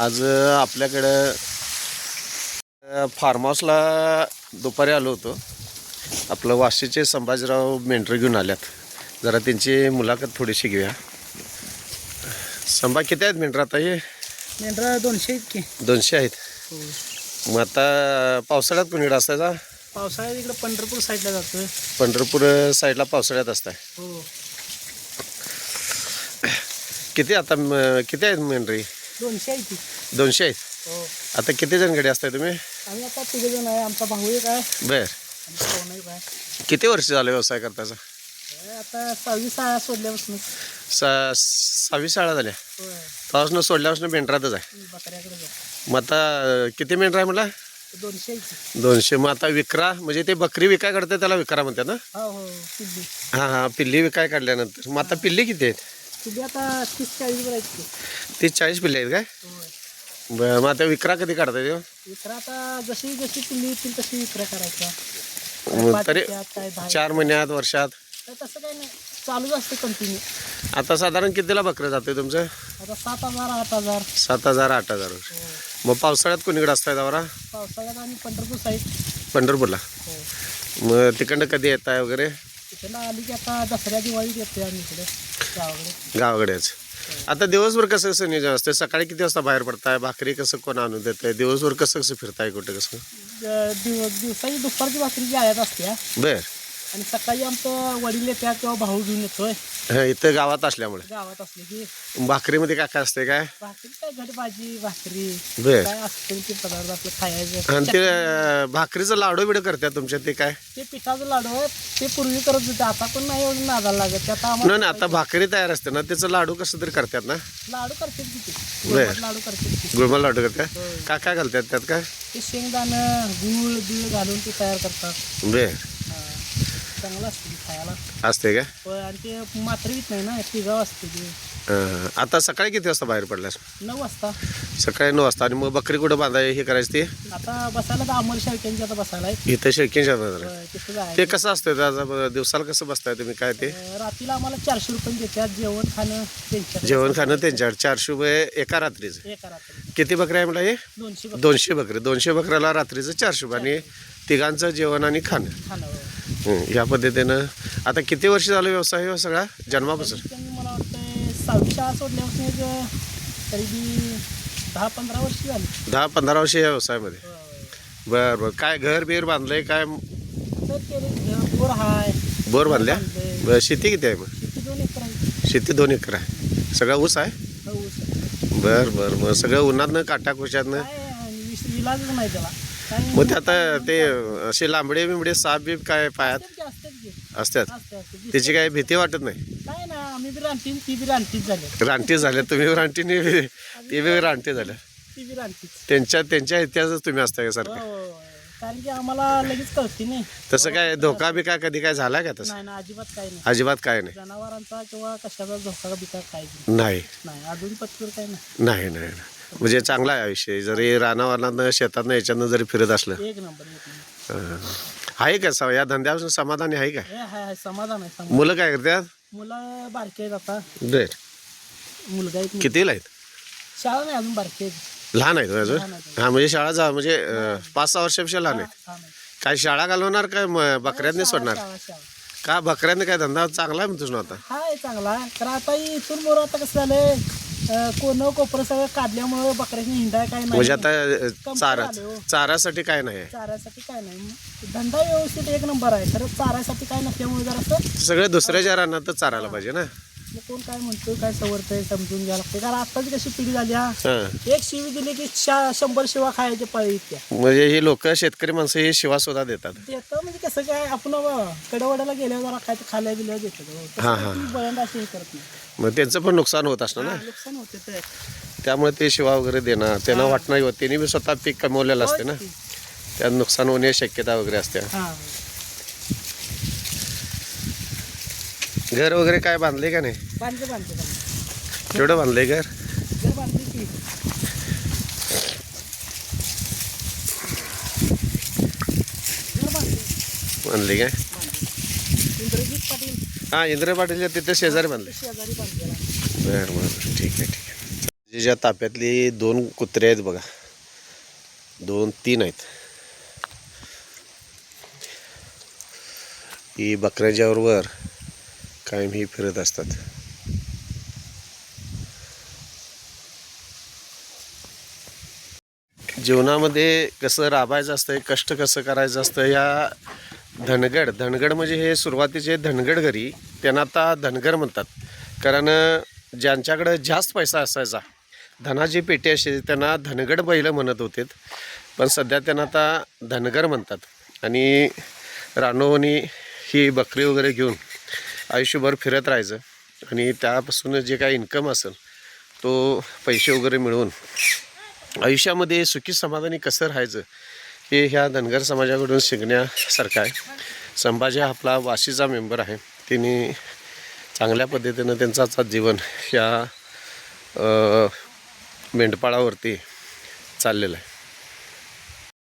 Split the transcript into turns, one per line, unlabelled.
आज आपल्याकडं फार्म हाऊसला दुपारी आलो होतो. आपलं वाशीचे संभाजीराव मेंढरं घेऊन आल्यात. जरा त्यांची मुलाखत थोडीशी घेऊया. संभा किती आहेत मेंढरं आता हे?
मेंढरा दोनशे इतके.
दोनशे आहेत. मग आता पावसाळ्यात कुणीकडे असतायचा
पावसाळ्यात इकडे पंढरपूर साईडला जातोय.
पंढरपूर साईडला पावसाळ्यात असताय.
हो.
किती आता म- किती आहेत मेंढरी?
दोनशे आहे ती.
दोनशे आहेत?
हो.
आता किती जणकडे असताय तुम्ही?
आम्ही आता तिघे जण आहे आमचा भाऊ एक आहे.
बर.
आणि पाहुणा एक आहे.
किती वर्ष झालं व्यवसाय करताचा
हे आता सहावी शाळा सोडल्यापासून.
सा सहावी शाळा झाल्या?
होय.
तेव्हापासून सोडल्यापासून मेंढरातच आहे.
बकऱ्याकडे
मग आता किती मेंढर आहे म्हटलं?
दोनशे आहे ती.
दोनशे. मग आता विक्रा म्हणजे ते बकरी विकाय काढते त्याला विक्रा म्हणतात ना?
हो हो पिल्ली.
हां हां पिल्ली विकाय काढल्यानंतर. मग आता पिल्ली किती आहेत?
आता तीस चाळीस.
तीस चाळीस पिल्ली आहेत काय? बरं मग आता विक्रा कधी काढताय ते?
विक्रा आता जशी जशी पिल्ली येतील तशी विक्रा करायचा
तरी चार महिन्यात वर्षात?
तसं काही नाही. चालूच असते कंटिन्यू
आता साधारण कितीला बकरं जाते तुमचं?
आता सात हजार आठ हजार.
सात हजार आठ हजार.
हो.
मग पावसाळ्यात कोणीकडे असताय दावरा?
पावसाळ्यात आणि पंढरपूर साईड
पंढरपूरला.
हो.
मग तिकडनं कधी येत आहे वगैरे?
तिकडनं आली की आता दसऱ्या दिवाळीत येते आम्ही इकडे.
गावाकडेच आता दिवसभर कसं कसं नियोजन असते सकाळी किती वाजता बाहेर पडताय? भाकरी कसं कोण आणून देतंय? दिवसभर कसं कसं फिरताय कुठे कसं?
द- दिव दिवसाची दुपारची भाकरीची आयात असते हा.
बर.
आणि सकाळी आमचं वडील येत्या किंवा भाऊ घेऊन येतोय.
हं, इथं गावात असल्यामुळे.
गावात असले की
भाकरीमध्ये काय काय असते काय?
भाकरी काय घट भाजी भाकरी.
बर.
काय असते ते पदार्थ आपलं खायचं.
आणि ते अं, भाकरीचं लाडू बिडू करतात तुमच्या ते काय?
ते पिठाचं लाडू आहे ते पूर्वी करत होते आता पण नाही एवढं नादाला लागत. ते आता
नाही आता भाकरी तयार असते ना त्याचं लाडू कसं तरी करतात ना?
लाडू करतात की ते?
बर.
गुळमट लाडू करतात की
गुळमल लाडू करतात. काय काय घालतात त्यात काय?
ते शेंगदाणं गूळ बिळ घालून ते तयार करतात.
बर.
चांगलं असते खायला.
असते काय
होय, आणि ते मात्र येत नाही ना तिघाव असते ते.
हं, आता सकाळी किती वाजता बाहेर पडलास?
नऊ वाजता.
सकाळी नऊ वाजता. आणि मग बकरी कुठं बांधाय हे करायचं ते?
आता बसायला तर अमर शाळक्यांची आता बसायला आहे.
इथं शेळकींच्या बाजारात.
होय, तिथं
ते
जायचं
कसं असतं त्याचा दिवसाला कसं बसताय तुम्ही? काय ते?
अं, रात्रीला आम्हाला चारशे रुपये देतात जेवण खाणं त्यांच्या
जेवण खाणं त्यांच्याकडे चारशे रुपये एका रात्रीचं.
एका रात्री
किती बकऱ्या आहे म्हटलं हे?
दोनशे बकरी
दोनशे बकरे. दोनशे बकऱ्याला रात्रीचं चारशे रुपये. आणि तिघांचं जेवण आणि खाणं. या पद्धतीनं. आता किती वर्ष झालं व्यवसाय हो सगळा? जन्मापासून?
मला वाटतं सहावी शाळा सोडल्यापासून एक तरी बी दहा पंधरा वर्ष झाली.
दहा पंधरा वर्ष या व्यवसायामध्ये?
होय.
बरं बरं. काय घर बीर बांधलंय काय?
बोर हाय.
बोर बांधल्या. बरं शेती किती आहे मग? शेती दोन एकर आहे. सगळा ऊस आहे?
हा.
बरं बरं. मग सगळं उन्हातनं काटाकुशातनं?
इलाजच नाही त्याला.
मग ते आता ते असे लांबडे बिंबडे साप बीप काय पायात
असतात असते, असते.
त्याची काय भीती वाटत नाही?
काय ना आम्ही बी रानटीन ती बी रानटीच झाले.
रानटी झाल्या. तुम्ही रानटीने बी- ते बी रानटी झाल्या.
ती बी रानटीच.
त्यांच्या त्यांच्या इतिहासात तुम्ही असताय का सारखं?
कारण की आम्हाला लगेच कळते नाही.
तसं काय धोका बिका कधी काय झाला का तसं?
नाही ना अजिबात काही नाही.
अजिबात काय नाही.
जनावरांचा किंवा कशाचा धोका बिका काही
नाही.
नाही. अजून पत्कर काही
नाही.
नाही
नाही नाही. म्हणजे चांगला आहे आयुष्य जरी रानावरणानं शेतातनं याच्यानं जरी फिरत असलं.
एक नंबर एक नंबर.
अं, आहे का स- या धंद्यापासून समाधानी आहे का?
हे हाय हाय समाधान आहे समाधान.
मुलं काय करतात?
मुलं बारके आहेत आता. मुलगा एक
कितीला आहेत?
शाळा नाही अजून बारके आहेत.
लहान आहेत अजून?
लहान आहेत.
हा म्हणजे शाळा जा म्हणजे अं, पाच सहा वर्षापेक्षा लहान आहेत.
आहेत.
काय शाळा घालवणार काय म- बकऱ्यांनी सोडणार?
शाळा, शाळा.
का बकऱ्यांनी काय धंदा चांगला आहे म्हणतोस ना आता?
हाय चांगला तर आता इथून मोर आता कसं झालंय? कोण कोपरं सगळं काढल्यामुळे बकऱ्याची हिंडाय काय नाही
म्हणजे आता अं, चारा
हो.
चारासाठी काय नाही आहे.
चाऱ्यासाठी काय नाही धंदा व्यवस्थित एक नंबर आहे खरं चाऱ्यासाठी काय नसल्यामुळे जरा
सगळं दुसऱ्याच्या रानातच चारायला पाहिजे ना
मग कोण काय म्हणतोय काय सवरतंय समजून घ्यायला लागते कारण आत्ताची कशी पिढी झाली हा.
हा.
एक शिवी दिली की शा- शंभर शिवा खायचे पळी
म्हणजे हे लोक शेतकरी माणसं हे शिवा सुद्धा देतात.
देतं म्हणजे कसं काय आपण कडवड्याला गेल्यावर जरा काय ते खाल्या बिल्या देतो
हा, हा.
बळंड अशी हे करत नाही.
मग त्यांचं पण नुकसान होत असतं ना?
नुकसान होते ते
त्यामुळे ते शिवा वगैरे देणार त्यांना वाटणार त्यांनी बी स्वतः पीक कमवलेलं असते ना? त्यात नुकसान होण्याची शक्यता वगैरे असते.
हा
घर वगैरे काय बांधले का नाही? केवढं बांधलंय घर?
की.
बांधले. काय?
इंद्रजित पाटील.
हा इंद्र पाटील तिथे शेजारी बांधले.
शेजारी बांधलेला
बरं बरं ठीक आहे ठीक आहे. जे त्याच्या ताप्यातली दोन कुत्रे आहेत बघा. दोन तीन आहेत. ही बकऱ्याच्या बरोबर कायम ही फिरत असतात. जीवनामध्ये कसं राबायचं असतं कष्ट कसं करायचं असतं या धनगड धनगड म्हणजे हे सुरुवातीचे धनगड घरी त्यांना आता धनगर म्हणतात. कारण ज्यांच्याकडं जास्त पैसा असायचा धनाची पेटी असे त्यांना धनगड बैलं म्हणत होते. पण सध्या त्यांना आता धनगर म्हणतात. आणि रानोवणी ही बकरी वगैरे घेऊन आयुष्यभर फिरत राहायचं. आणि त्यापासून जे काही इन्कम असेल तो पैसे वगैरे मिळवून आयुष्यामध्ये सुखी समाधानी कसं राहायचं हे ह्या धनगर समाजाकडून शिकण्यासारखं आहे. संभाजी आपला वाशीचा मेंबर आहे. तिने चांगल्या पद्धतीनं त्यांचा जीवन ह्या मेंढपाळावरती चाललेलं आहे.